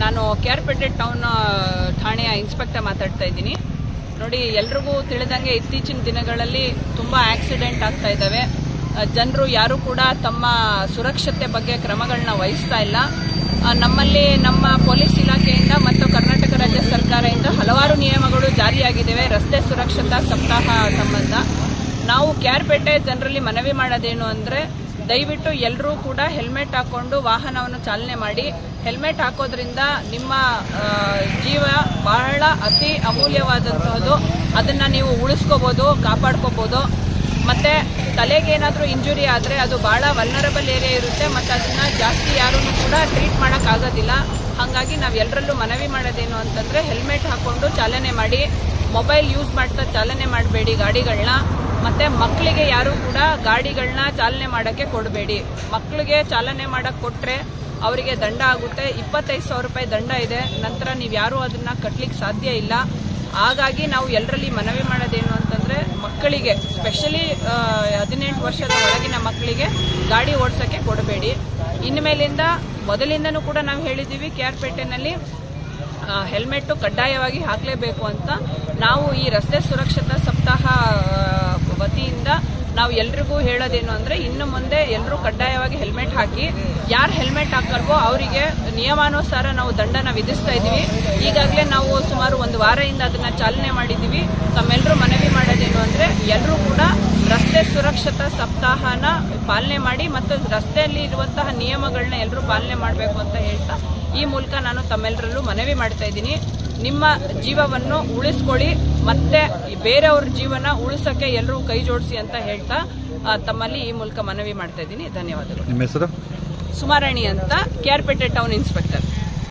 ನಾನು ಕೇರ್ಪೇಟೆ ಟೌನ್ ಆ, ಠಾಣೆಯ ಇನ್ಸ್ಪೆಕ್ಟರ್ ಮಾತಾಡ್ತಾ ಇದ್ದೀನಿ. ನೋಡಿ ಎಲ್ರಿಗೂ ತಿಳಿದಂಗೆ ಇತ್ತೀಚಿನ ದಿನಗಳಲ್ಲಿ ತುಂಬ ಆಕ್ಸಿಡೆಂಟ್ ಆಗ್ತಾ ಇದ್ದಾವೆ ಜನರು ಯಾರು ಕೂಡ ತಮ್ಮ ಸುರಕ್ಷತೆ ಬಗ್ಗೆ ಕ್ರಮಗಳನ್ನ ವಹಿಸ್ತಾ ಇಲ್ಲ. ನಮ್ಮಲ್ಲಿ ನಮ್ಮ ಪೊಲೀಸ್ ಇಲಾಖೆಯಿಂದ ಮತ್ತು ಕರ್ನಾಟಕ ರಾಜ್ಯ ಸರ್ಕಾರದಿಂದ ಹಲವಾರು ನಿಯಮಗಳು ಜಾರಿಯಾಗಿದ್ದಾವೆ. ರಸ್ತೆ ಸುರಕ್ಷತಾ ಸಪ್ತಾಹ ಸಂಬಂಧ. ನಾವು ಕ್ಯಾರ್ಪೇಟೆ ಜನರಲ್ಲಿ ಮನವಿ ಮಾಡೋದೇನು ಅಂದರೆ ದಯವಿಟ್ಟು ಎಲ್ಲರೂ ಕೂಡ ಹೆಲ್ಮೆಟ್ ಹಾಕ್ಕೊಂಡು ವಾಹನವನ್ನು ಚಾಲನೆ ಮಾಡಿ. ಹೆಲ್ಮೆಟ್ ಹಾಕೋದ್ರಿಂದ ನಿಮ್ಮ ಜೀವ ಬಹಳ ಅತಿ ಅಮೂಲ್ಯವಾದಂತಹದ್ದು. ಅದನ್ನು ನೀವು ಉಳಿಸ್ಕೋಬೋದು, ಕಾಪಾಡ್ಕೋಬೋದು. ಮತ್ತು ತಲೆಗೆ ಏನಾದರೂ ಇಂಜುರಿ ಆದರೆ ಅದು ಭಾಳ ವಲ್ನರಬಲ್ ಏರಿಯಾ ಇರುತ್ತೆ. ಮತ್ತು ಅದನ್ನು ಜಾಸ್ತಿ ಯಾರೂ ಕೂಡ ಟ್ರೀಟ್ ಮಾಡೋಕ್ಕಾಗೋದಿಲ್ಲ ಹಾಗಾಗಿ ನಾವು ಎಲ್ಲರಲ್ಲೂ ಮನವಿ ಮಾಡೋದೇನು ಅಂತಂದರೆ, ಹೆಲ್ಮೆಟ್ ಹಾಕ್ಕೊಂಡು ಚಾಲನೆ ಮಾಡಿ. ಮೊಬೈಲ್ ಯೂಸ್ ಮಾಡ್ತಾ ಚಾಲನೆ ಮಾಡಬೇಡಿ ಗಾಡಿಗಳನ್ನ ಮತ್ತೆ ಮಕ್ಕಳಿಗೆ ಯಾರು ಕೂಡ ಗಾಡಿಗಳನ್ನ ಚಾಲನೆ ಮಾಡೋಕ್ಕೆ ಕೊಡಬೇಡಿ. ಮಕ್ಕಳಿಗೆ ಚಾಲನೆ ಮಾಡೋಕ್ಕೆ ಕೊಟ್ಟರೆ ಅವರಿಗೆ ದಂಡ ಆಗುತ್ತೆ. ಇಪ್ಪತ್ತೈದು ಸಾವಿರ ರೂಪಾಯಿ ದಂಡ ಇದೆ. ನಂತರ ನೀವು ಯಾರೂ ಅದನ್ನು ಕಟ್ಟಲಿಕ್ಕೆ ಸಾಧ್ಯ ಇಲ್ಲ. ಹಾಗಾಗಿ ನಾವು ಎಲ್ಲರಲ್ಲಿ ಮನವಿ ಮಾಡೋದೇನು ಅಂತಂದರೆ ಮಕ್ಕಳಿಗೆ ಸ್ಪೆಷಲಿ ಹದಿನೆಂಟು ವರ್ಷದ ಒಳಗಿನ ಮಕ್ಕಳಿಗೆ ಗಾಡಿ ಓಡಿಸೋಕ್ಕೆ ಕೊಡಬೇಡಿ. ಇನ್ಮೇಲಿಂದ ಮೊದಲಿಂದನೂ ಕೂಡ ನಾವು ಹೇಳಿದ್ದೀವಿ ಕೆ ಆರ್ ಪೇಟೆನಲ್ಲಿ ಹೆಲ್ಮೆಟ್ಟು ಕಡ್ಡಾಯವಾಗಿ ಹಾಕಲೇಬೇಕು ಅಂತ. ನಾವು ಈ ರಸ್ತೆ ಸುರಕ್ಷತಾ ಸಪ್ತಾಹ ವತಿಯಿಂದ ನಾವು ಎಲ್ರಿಗೂ ಹೇಳೋದೇನು ಅಂದರೆ ಇನ್ನು ಮುಂದೆ ಎಲ್ಲರೂ ಕಡ್ಡಾಯವಾಗಿ ಹೆಲ್ಮೆಟ್ ಹಾಕಿ, ಯಾರು ಹೆಲ್ಮೆಟ್ ಹಾಕಲ್ವೋ ಅವರಿಗೆ ನಿಯಮಾನುಸಾರ ನಾವು ದಂಡನ ವಿಧಿಸ್ತಾ ಇದ್ದೀವಿ. ಈಗಾಗಲೇ ನಾವು ಸುಮಾರು ಒಂದು ವಾರದಿಂದ ಅದನ್ನು ಚಾಲನೆ ಮಾಡಿದ್ದೀವಿ. ತಮ್ಮೆಲ್ಲರೂ ಮನವಿ ಮಾಡೋದೇನು ಅಂದರೆ ಎಲ್ಲರೂ ಕೂಡ ರಸ್ತೆ ಸುರಕ್ಷತಾ ಸಪ್ತಾಹನ ಪಾಲನೆ ಮಾಡಿ ಮತ್ತು ರಸ್ತೆಯಲ್ಲಿ ಇರುವಂತಹ ನಿಯಮಗಳನ್ನ ಎಲ್ಲರೂ ಪಾಲನೆ ಮಾಡಬೇಕು ಅಂತ ಹೇಳ್ತಾ ಈ ಮೂಲಕ ನಾನು ತಮ್ಮೆಲ್ಲರಲ್ಲೂ ಮನವಿ ಮಾಡ್ತಾ ಇದ್ದೀನಿ. ನಿಮ್ಮ ಜೀವವನ್ನು ಉಳಿಸ್ಕೊಳ್ಳಿ. ಮತ್ತೆ ಬೇರೆಯವ್ರ ಜೀವನ ಉಳಿಸೋಕ್ಕೆ ಎಲ್ಲರೂ ಕೈ ಜೋಡಿಸಿ ಅಂತ ಹೇಳ್ತಾ ತಮ್ಮಲ್ಲಿ ಈ ಮೂಲಕ ಮನವಿ ಮಾಡ್ತಾ ಇದ್ದೀನಿ. ಧನ್ಯವಾದಗಳು. ನಿಮ್ಮ ಹೆಸರು? ಸುಮಾರಾಣಿ ಅಂತ K R Pete town inspector.